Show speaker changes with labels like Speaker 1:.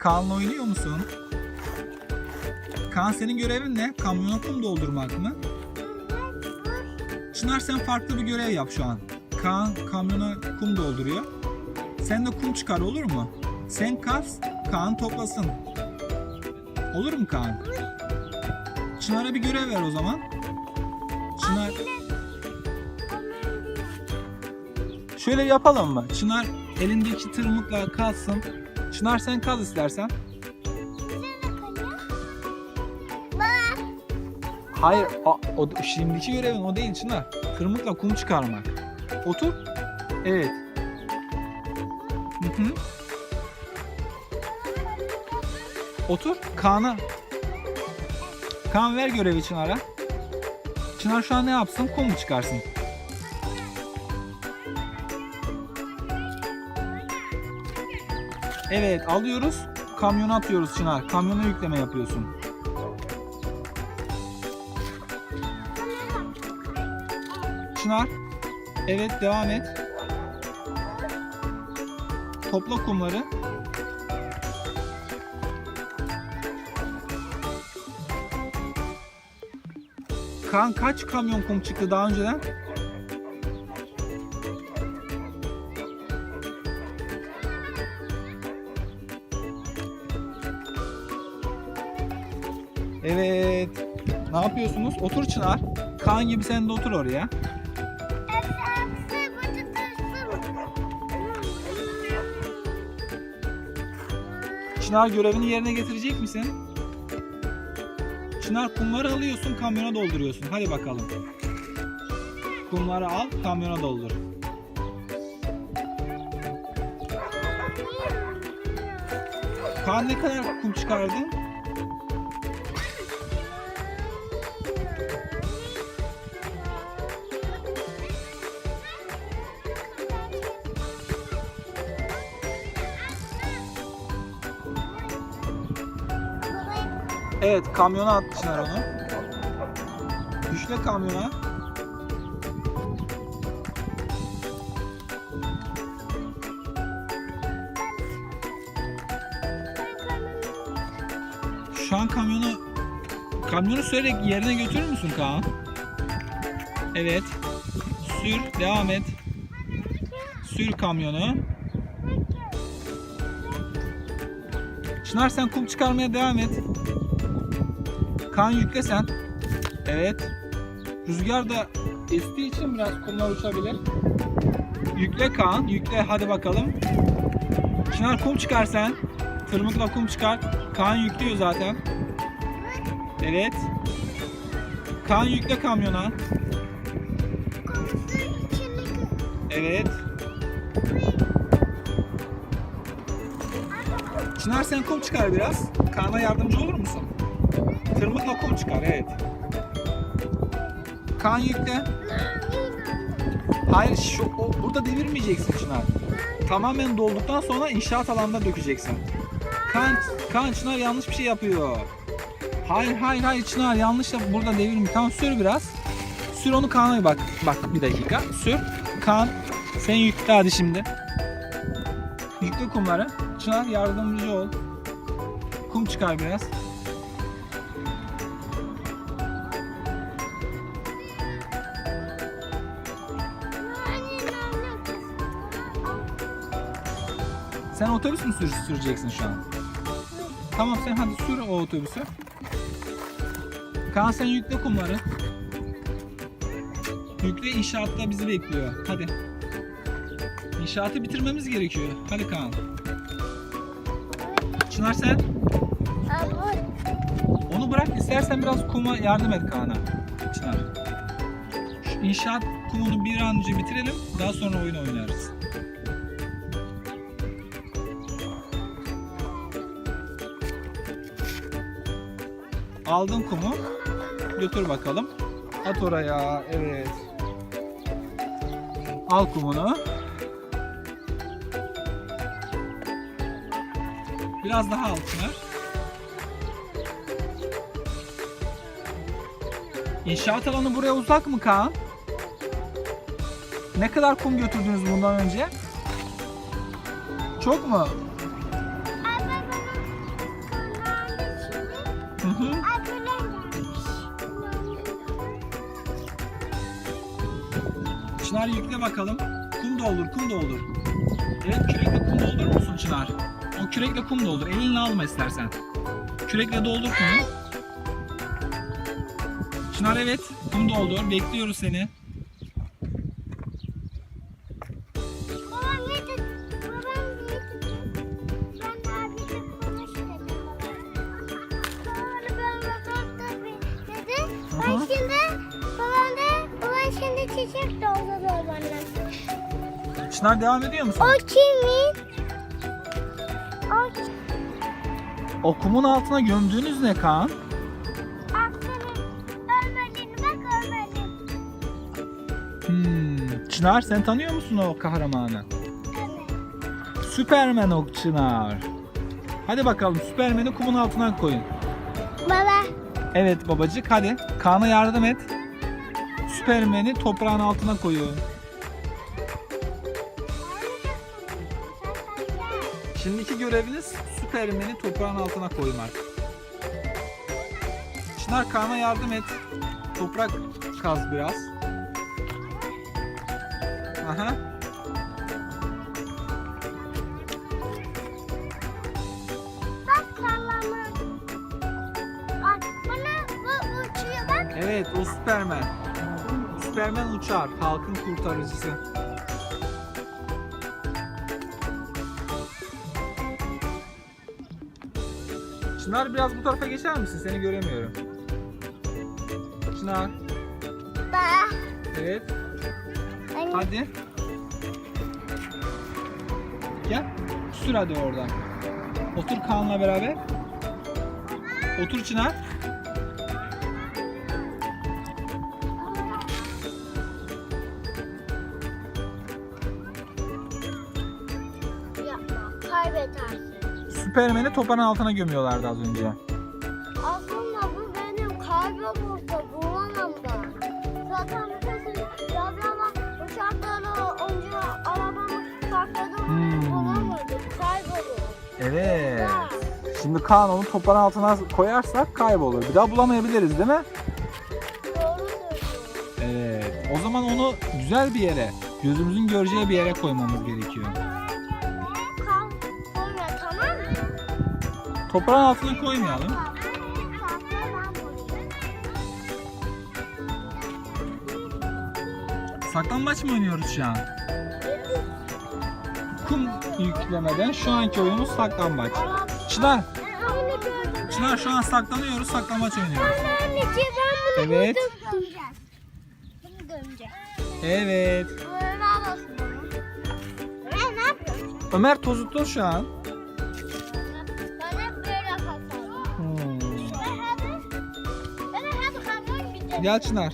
Speaker 1: Kaan'la oynuyor musun? Kaan senin görevin ne? Kamyona kum doldurmak mı? Çınar sen farklı bir görev yap şu an. Kaan kamyona kum dolduruyor. Sen de kum çıkar olur mu? Sen kaz, Kaan toplasın. Olur mu Kaan? Çınar'a bir görev ver o zaman. Çınar... Şöyle yapalım mı? Çınar elindeki tırmıkla kazsın. Çınar sen kaz istersen. Hayır, o, o şimdiki görevin o değil Çınar. Tırmıkla kum çıkarmak. Otur. Evet. Hı hı. Otur. Kaan'a. Kaan ver görevi Çınar'a. Çınar şu an ne yapsın? Kum mu çıkarsın? Evet alıyoruz. Kamyona atıyoruz Çınar. Kamyona yükleme yapıyorsun. Çınar. Evet devam et. Topla kumları. Kaan kaç kamyon kum çıktı daha önceden? Ne yapıyorsunuz? Otur Çınar. Kaan gibi sen de otur oraya. Çınar görevini yerine getirecek misin? Çınar kumları alıyorsun, kamyona dolduruyorsun. Hadi bakalım. Kumları al, kamyona doldur. Kaan ne kadar kum çıkardın? Evet, kamyona at Çınar onu. Yükle kamyona. Şu an kamyonu kamyonu sürerek yerine götürür müsün Kaan? Evet. Sür, devam et. Sür kamyonu. Çınar sen kum çıkarmaya devam et. Kaan yükle sen. Evet. Rüzgar da estiği için biraz kumlar uçabilir. Yükle Kaan, yükle hadi bakalım. Çınar kum çıkar sen. Kum çıkar. Kaan yüklüyor zaten. Evet. Kaan yükle kamyona. Evet. Çınar sen kum çıkar biraz. Kaan'a yardımcı olur musun? Tırmıkla kum çıkar evet. Kaan yükle. Hayır şu o, burada devirmeyeceksin Çınar. Tamamen dolduktan sonra inşaat alanında dökeceksin. Kaan, Kaan Çınar yanlış bir şey yapıyor. Hayır hayır hayır Çınar yanlış yap. Burada devirme. Tamam sür biraz. Sür onu Kaan'a bak. Bak bir dakika. Sür. Kaan sen yükle hadi şimdi. Yükle kumları. Çınar yardımcı ol. Kum çıkar biraz. Sen otobüs mü sür- süreceksin şu an? Tamam sen hadi sür o otobüsü. Kaan sen yükle kumları. Yükle inşaatta bizi bekliyor. Hadi. İnşaatı bitirmemiz gerekiyor. Hadi Kaan. Çınar sen. Onu bırak istersen biraz kuma yardım et Kaan'a. Çınar. Şu inşaat kumunu bir an önce bitirelim. Daha sonra oyun oynarız. Aldın kumu. Götür bakalım. At oraya. Evet. Al kumunu. Biraz daha al Çınar. İnşaat alanı buraya uzak mı Kaan? Ne kadar kum götürdünüz bundan önce? Çok mu? Hı. Çınar yükle bakalım. Kum doldur, kum doldur. Evet kürekle kum doldurur musun Çınar? O kürekle kum doldur. Elinle alma istersen. Kürekle doldur kumu. Çınar evet kum doldur. Bekliyoruz seni. Aha.
Speaker 2: şimdi babam da babam şimdi çiçek dolduruyor bana.
Speaker 1: Çınar devam ediyor musun?
Speaker 2: O kimin? O
Speaker 1: O kumun altına gömdüğünüz ne Kaan?
Speaker 2: aklının ölmediğini bak ölmedi.
Speaker 1: Hmm. Çınar sen tanıyor musun o kahramanı?
Speaker 2: Evet.
Speaker 1: Süpermen o Çınar. Hadi bakalım Süpermen'i kumun altına koyun.
Speaker 2: Baba.
Speaker 1: Evet babacık hadi. Kaan'a yardım et. Süpermen'i toprağın altına koyun. Şimdiki göreviniz Süpermen'i toprağın altına koymak. Çınar Kaan'a yardım et. Toprak kaz biraz. Aha. Evet o Süpermen. Süpermen uçar. Halkın kurtarıcısı. Çınar biraz bu tarafa geçer misin? Seni göremiyorum. Çınar. Evet.
Speaker 2: Anne.
Speaker 1: Hadi. Gel. Sür hadi oradan. Otur Kaan'la beraber. Otur Çınar.
Speaker 2: Kaybedersin.
Speaker 1: Süpermen'i toprağın altına gömüyorlardı az önce.
Speaker 2: Aslında bu benim kalbim burada bulamam da. Zaten mesela yavrama uçakları önce arabamı sakladım
Speaker 1: Hmm.
Speaker 2: bulamadım. Kaybolur.
Speaker 1: Evet.
Speaker 2: Ya.
Speaker 1: Şimdi Kaan onu toprağın altına koyarsak kaybolur. Bir daha bulamayabiliriz değil mi?
Speaker 2: Doğru.
Speaker 1: Evet. O zaman onu güzel bir yere, gözümüzün göreceği bir yere koymamız gerekiyor. Toprağın altına koymayalım. Saklambaç mı oynuyoruz şu an? Kum yüklemeden şu anki oyunumuz saklambaç. Çınar. Çınar şu an saklanıyoruz, saklambaç oynuyoruz. Evet. Evet. Ömer tozuttu şu an. Gel Çınar.